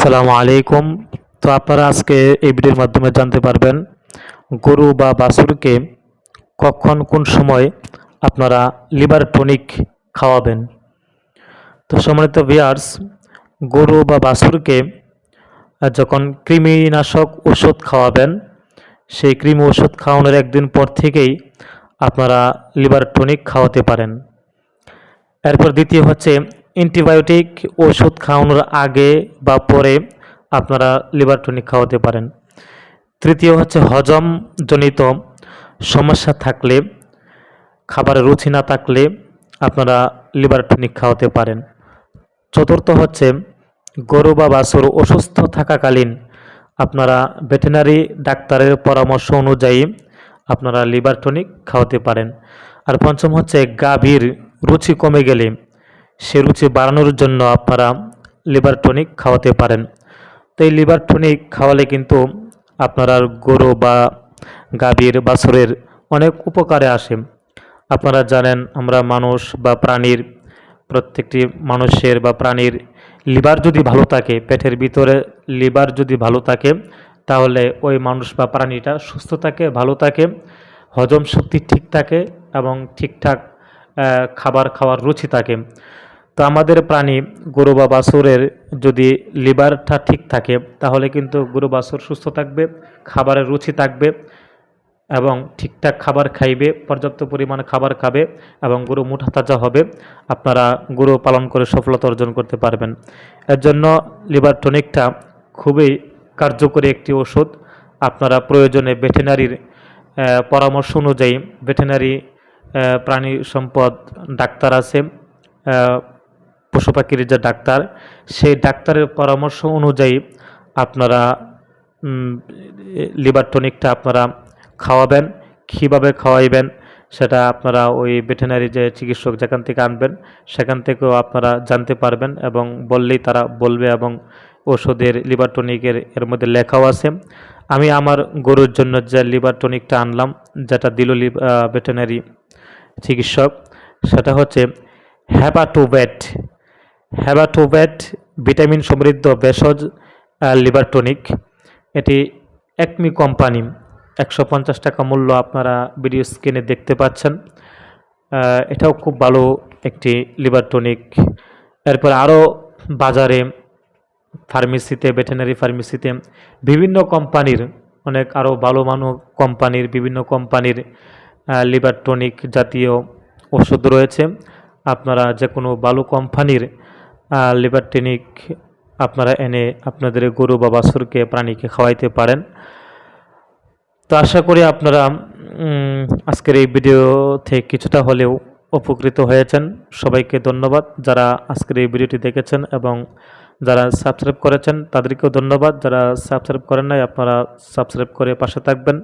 আসসালামু আলাইকুম। তো আপনারা আজকে এই ভিডিওর মাধ্যমে জানতে পারবেন, গরু বা বাছুরকে কখন কোন সময় আপনারা লিভার টনিক খাওয়াবেন। তো সম্মানিত ভিয়ার্স গরু বা বাছুরকে যখন কৃমিনাশক ওষুধ খাওয়াবেন, সেই কৃমি ওষুধ খাওয়ানোর একদিন পর থেকেই আপনারা লিভার টনিক খাওয়াতে পারেন। এরপর দ্বিতীয় হচ্ছে অ্যান্টিবায়োটিক ওষুধ খাওয়ানোর আগে বা পরে আপনারা লিভার টনিক খাওয়াতে পারেন। তৃতীয় হচ্ছে হজমজনিত সমস্যা থাকলে খাবারে রুচি না থাকলে আপনারা লিভার টনিক খাওয়াতে পারেন। চতুর্থ হচ্ছে গরু বা বাছুর অসুস্থ থাকাকালীন আপনারা ভেটেনারি ডাক্তারের পরামর্শ অনুযায়ী আপনারা লিভার টনিক খাওয়াতে পারেন। আর পঞ্চম হচ্ছে গাভীর রুচি কমে গেলে সে রুচি বাড়ানোর জন্য আপনারা লিভার টনিক খাওয়াতে পারেন। তো এই লিভার টনিক খাওয়ালে কিন্তু আপনারা গরু বা গাভীর বাছুরের অনেক উপকারে আসে। আপনারা জানেন, আমরা মানুষ বা প্রাণীর, প্রত্যেকটি মানুষের বা প্রাণীর লিভার যদি ভালো থাকে, পেটের ভিতরে লিভার যদি ভালো থাকে, তাহলে ওই মানুষ বা প্রাণীটা সুস্থ থাকে, ভালো থাকে, হজম শক্তি ঠিক থাকে এবং ঠিকঠাক খাবার খাওয়ার রুচি থাকে। তো আমাদের প্রাণী গরু বা বাছুরের যদি লিভারটা ঠিক থাকে, তাহলে কিন্তু গরু বাছুর সুস্থ থাকবে, খাবারের রুচি থাকবে এবং ঠিকঠাক খাবার খাইবে, পর্যাপ্ত পরিমাণে খাবার খাবে এবং গরু মুঠা তাজা হবে। আপনারা গরু পালন করে সফলতা অর্জন করতে পারবেন। এর জন্য লিভার টনিকটা খুবই কার্যকরী একটি ওষুধ। আপনারা প্রয়োজনে ভেটেনারির পরামর্শ অনুযায়ী ভেটেনারি প্রাণী সম্পদ, ডাক্তার আছে পশু পাখির যে ডাক্তার, সেই ডাক্তারের পরামর্শ অনুযায়ী আপনারা লিভার টনিকটা আপনারা খাওয়াবেন। কীভাবে খাওয়াইবেন সেটা আপনারা ওই ভেটেনারি যে চিকিৎসক যেখান থেকে আনবেন, সেখান থেকেও আপনারা জানতে পারবেন এবং বললেই তারা বলবে এবং ওষুধের লিভার টনিকের এর মধ্যে লেখাও আছে। আমি আমার গরুর জন্য যে লিভার টনিকটা আনলাম, যেটা দিল ভেটেনারি চিকিৎসক, সেটা হচ্ছে হ্যাপাটোভেট হ্যাবাটোভেট ভিটামিন সমৃদ্ধ ভেষজ লিভার টনিক। এটি একমি কোম্পানি, একশো পঞ্চাশ টাকা মূল্য আপনারা ভিডিও স্ক্রিনে দেখতে পাচ্ছেন। এটাও খুব ভালো একটি লিভার টনিক। এরপর আরও বাজারে, ফার্মেসিতে ভেটেনারি ফার্মেসিতে বিভিন্ন কোম্পানির, অনেক আরও ভালো মানো কোম্পানির, বিভিন্ন কোম্পানির লিভার টনিক জাতীয় ওষুধ রয়েছে। আপনারা যে কোনো ভালো কোম্পানির লিভার টনিক আপনারা এনে আপনাদের গরু বা বাছুরকে প্রাণীকে খাওয়াইতে পারেন। তো আশা করি আপনারা আজকের এই ভিডিও থেকে কিছুটা হলেও উপকৃত হয়েছেন। সবাইকে ধন্যবাদ যারা আজকের এই ভিডিওটি দেখেছেন এবং যারা সাবস্ক্রাইব করেছেন, তাদেরকেও ধন্যবাদ। যারা সাবস্ক্রাইব করেন নাই, আপনারা সাবস্ক্রাইব করে পাশে থাকবেন।